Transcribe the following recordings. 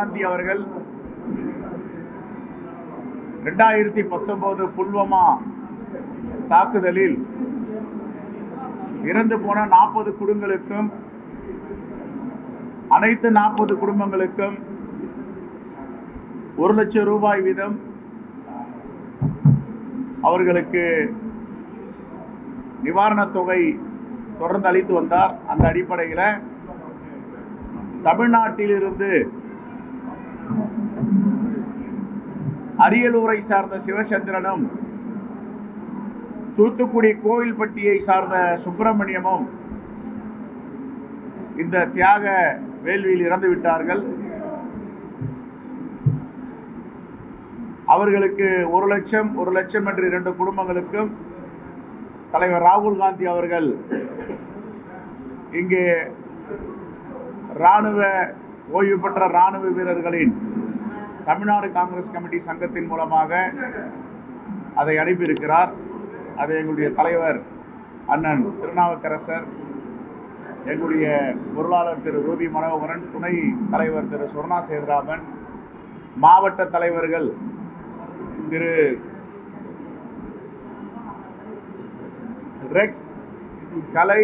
காந்தி அவர்கள் ரெண்டாயிரத்தி பத்தொன்பது புல்வமா தாக்குதலில் இறந்து போன நாற்பது குடும்பங்களுக்கும் அனைத்து நாற்பது குடும்பங்களுக்கும் ஒரு லட்சம் ரூபாய் வீதம் அவர்களுக்கு நிவாரணத் தொகை தொடர்ந்து அளித்து வந்தார். அந்த அடிப்படையில் தமிழ்நாட்டிலிருந்து அரியலூரை சார்ந்த சிவச்சந்திரனும் தூத்துக்குடி கோவில்பட்டியை சார்ந்த சுப்பிரமணியமும் இந்த தியாக வேள்வியில் இறந்து விட்டார்கள். அவர்களுக்கு ஒரு லட்சம் ஒரு லட்சம் என்று இரண்டு குடும்பங்களுக்கும் தலைவர் ராகுல் காந்தி அவர்கள் இங்கே இராணுவ ஓய்வு பெற்ற இராணுவ வீரர்களின் தமிழ்நாடு காங்கிரஸ் கமிட்டி சங்கத்தின் மூலமாக அதை அனுப்பியிருக்கிறார். அதை எங்களுடைய தலைவர் அண்ணன் திருநாவுக்கரசர் எங்களுடைய பொருளாளர் திரு ரூபி மனோகரன் துணை தலைவர் திரு சுவர்ணா சேதுராமன் மாவட்ட தலைவர்கள் திரு ரெக்ஸ் கலை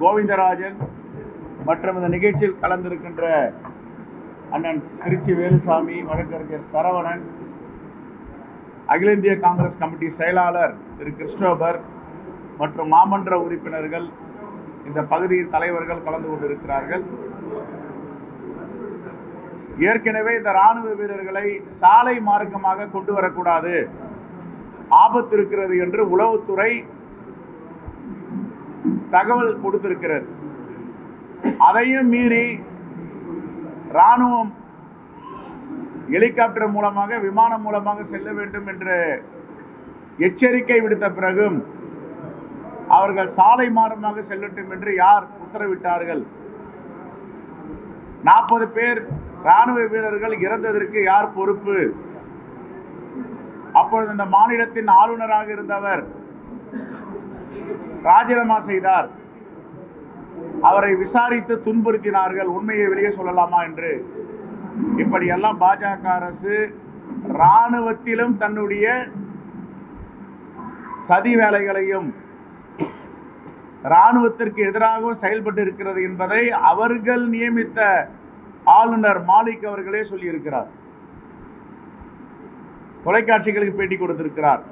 கோவிந்தராஜன் மற்றும் இந்த நிகழ்ச்சியில் கலந்திருக்கின்ற அண்ணன் திருச்சி வேலுசாமி வழக்கறிஞர் சரவணன் அகில இந்திய காங்கிரஸ் கமிட்டி செயலாளர் திரு கிறிஸ்டோபர் மற்றும் மாமன்ற உறுப்பினர்கள் இந்த பகுதியின் தலைவர்கள் கலந்து கொண்டிருக்கிறார்கள். ஏற்கனவே இந்த ராணுவ வீரர்களை சாலை மார்க்கமாக கொண்டு வரக்கூடாது. ஆபத்து இருக்கிறது என்று உளவுத்துறை தகவல் கொடுத்திருக்கிறது. அதையும் மீறி ராணுவம் ஹெலிகாப்டர் மூலமாக விமானம் மூலமாக செல்ல வேண்டும் என்று எச்சரிக்கை விடுத்த பிறகும் அவர்கள் சாலை மாறமாக செல்லட்டும் என்று யார் உத்தரவிட்டார்கள்? நாற்பது பேர் ராணுவ வீரர்கள் இறந்ததற்கு யார் பொறுப்பு? அப்பொழுது இந்த மாநிலத்தின் ஆளுநராக இருந்தவர் ராஜினாமா செய்தார். அவரை விசாரித்து துன்புறுத்தினார்கள். உண்மையை வெளியே சொல்லலாமா என்று. இப்படியெல்லாம் பாஜக அரசு இராணுவத்திலும் தன்னுடைய சதி வேலைகளையும் இராணுவத்திற்கு எதிராகவும் செயல்பட்டு இருக்கிறது என்பதை அவர்கள் நியமித்த ஆளுநர் மாலிக் அவர்களே சொல்லியிருக்கிறார். தொலைக்காட்சிகளுக்கு பேட்டி கொடுத்திருக்கிறார்.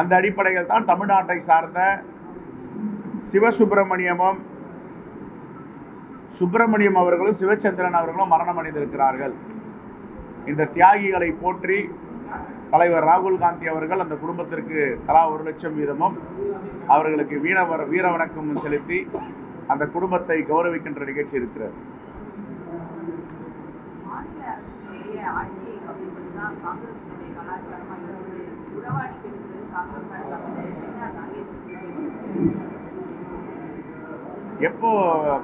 அந்த அடிப்படையில் தான் தமிழ்நாட்டை சார்ந்த சிவசுப்பிரமணியமும் சுப்பிரமணியம் அவர்களும் சிவச்சந்திரன் அவர்களும் மரணம் அடைந்திருக்கிறார்கள். இந்த தியாகிகளை போற்றி தலைவர் ராகுல் காந்தி அவர்கள் அந்த குடும்பத்திற்கு தலா ஒரு லட்சம் வீதமும் அவர்களுக்கு வீணவர வீர வணக்கமும் செலுத்தி அந்த குடும்பத்தை கௌரவிக்கின்ற நிகழ்ச்சி இருக்கிறது. காங்கிரஸ் எப்போ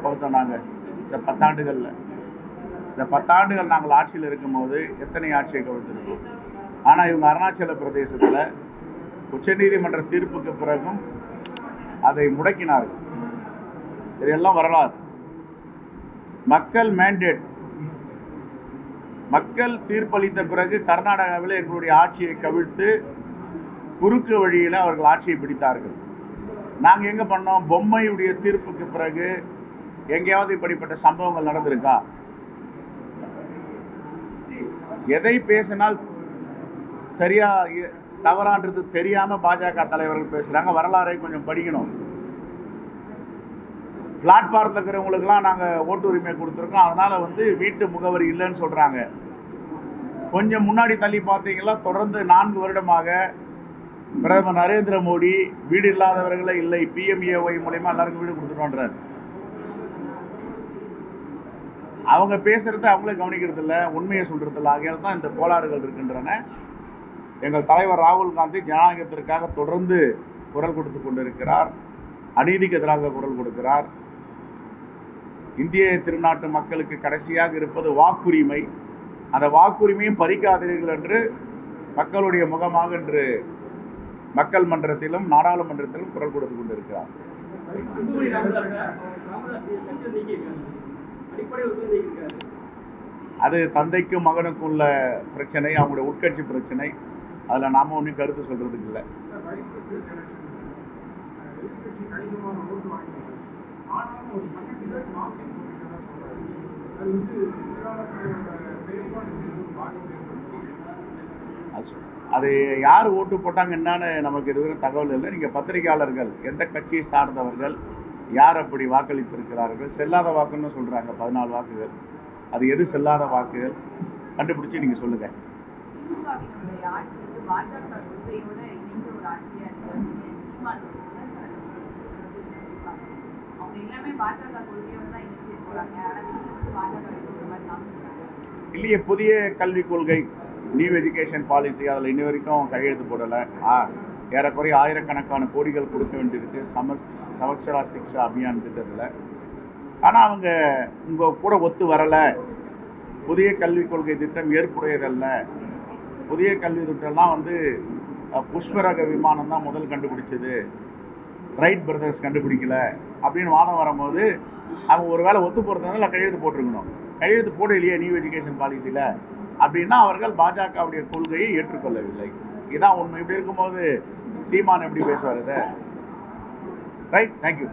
பார்த்தோம் நாங்கள் இந்த பத்தாண்டுகளில். இந்த பத்தாண்டுகள் நாங்கள் ஆட்சியில் இருக்கும்போது எத்தனை ஆட்சியை கவிழ்த்திருக்கோம்? ஆனால் இவங்க அருணாச்சல பிரதேசத்தில் உச்சநீதிமன்ற தீர்ப்புக்கு பிறகும் அதை முடக்கினார்கள். இதெல்லாம் வரலாறு. மக்கள் மேண்டேட் மக்கள் தீர்ப்பளித்த பிறகு கர்நாடகாவில் எங்களுடைய ஆட்சியை கவிழ்த்து குறுக்கு வழியில் அவர்கள் ஆட்சியை பிடித்தார்கள். நாங்கள் எங்கே பண்ணோம்? பொம்மையுடைய தீர்ப்புக்கு பிறகு எங்கேயாவது இப்படிப்பட்ட சம்பவங்கள் நடந்திருக்கா? எதை பேசினால் சரியா தவறான்றது தெரியாம பாஜக தலைவர்கள் பேசுறாங்க. வரலாறை கொஞ்சம் படிக்கணும். பிளாட்பாரத்தில் இருக்கிறவங்களுக்குலாம் நாங்கள் ஓட்டு உரிமை கொடுத்துருக்கோம். அதனால வந்து வீட்டு முகவரி இல்லைன்னு சொல்றாங்க. கொஞ்சம் முன்னாடி தள்ளி பார்த்தீங்கன்னா தொடர்ந்து நான்கு வருடமாக பிரதமர் நரேந்திர மோடி வீடு இல்லாதவர்களே இல்லை பிஎம்ஏஒய் மூலயமா எல்லாருக்கும் வீடு கொடுத்துட்டோன்றார். அவங்க பேசுறத அவங்களே கவனிக்கிறது இல்லை உண்மையை சொல்றதில்ல. இல்லை ஆகையால் தான் இந்த கோளாறுகள் இருக்கின்றன. எங்கள் தலைவர் ராகுல் காந்தி ஜனநாயகத்திற்காக தொடர்ந்து குரல் கொடுத்து கொண்டிருக்கிறார். அநீதிக்கு எதிராக குரல் கொடுக்கிறார். இந்திய திருநாட்டு மக்களுக்கு கடைசியாக இருப்பது வாக்குரிமை. அந்த வாக்குரிமையும் பறிக்காதீர்கள் என்று மக்களுடைய முகமாக இன்று மக்கள் மன்றத்திலும் நாடாளுமன்றத்திலும் குரல் கொடுத்து கொண்டிருக்கிறார். அது தந்தைக்கும் மகனுக்கும் உள்ள பிரச்சனை அவங்களுடைய உட்கட்சி பிரச்சனை. அதில் நாம் ஒன்றும் கருத்து சொல்கிறதுக்கு இல்லை. அது அது யார் ஓட்டு போட்டாங்க என்னன்னு நமக்கு இதுவரை தகவல் இல்லை. நீங்கள் பத்திரிகையாளர்கள் எந்த கட்சியை சார்ந்தவர்கள் யார் அப்படி வாக்களித்திருக்கிறார்கள் செல்லாத வாக்குன்னு சொல்கிறாங்க பதினாலு வாக்குகள். அது எது செல்லாத வாக்குகள்? கண்டுபிடிச்சி நீங்கள் சொல்லுங்கள் இல்லையே புதிய கல்விக் கொள்கை நியூ எஜுகேஷன் பாலிசி அதில் இன்ன வரைக்கும் கையெழுத்து போடலை. ஆ ஏறக்குறைய ஆயிரக்கணக்கான கோடிகள் கொடுக்க வேண்டியிருக்கு. சமஸ் சமக்ஷரா சிக்ஷா அபியான் திட்டத்தில். ஆனால் அவங்க உங்கள் கூட ஒத்து வரலை. புதிய கல்விக் கொள்கை திட்டம் ஏற்புடையதல்ல. புதிய கல்வி திட்டம்லாம் வந்து புஷ்பரக விமானம் தான் முதல் கண்டுபிடிச்சது. ரைட் பிரதர்ஸ் கண்டுபிடிக்கல. அப்படின்னு வாதம் வரும்போது அவங்க ஒரு வேளை ஒத்து போகிறதுனால கையெழுத்து போட்டிருக்கணும். கையெழுத்து போட இல்லையே நியூ எஜுகேஷன் பாலிசியில் அப்படின்னா அவர்கள் பாஜகவுடைய கொள்கையை ஏற்றுக்கொள்ளவில்லை. இதான் உண்மை. இப்படி இருக்கும்போது சீமான் எப்படி பேசுவார் இதை? ரைட் தேங்க்யூ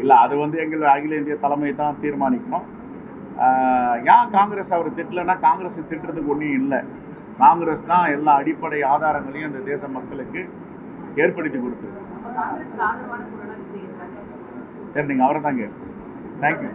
இல்லை அது வந்து எங்கள் அகில இந்திய தலைமை தான் தீர்மானிக்கணும். ஏன் காங்கிரஸ் அவர் திட்டலைன்னா காங்கிரஸ் திட்டுறதுக்கு ஒன்றும் இல்லை. காங்கிரஸ் தான் எல்லா அடிப்படை ஆதாரங்களையும் அந்த தேச மக்களுக்கு ஏற்படுத்தி கொடுத்துருக்கு சரி நீங்கள் அவரை தாங்க தேங்க்யூ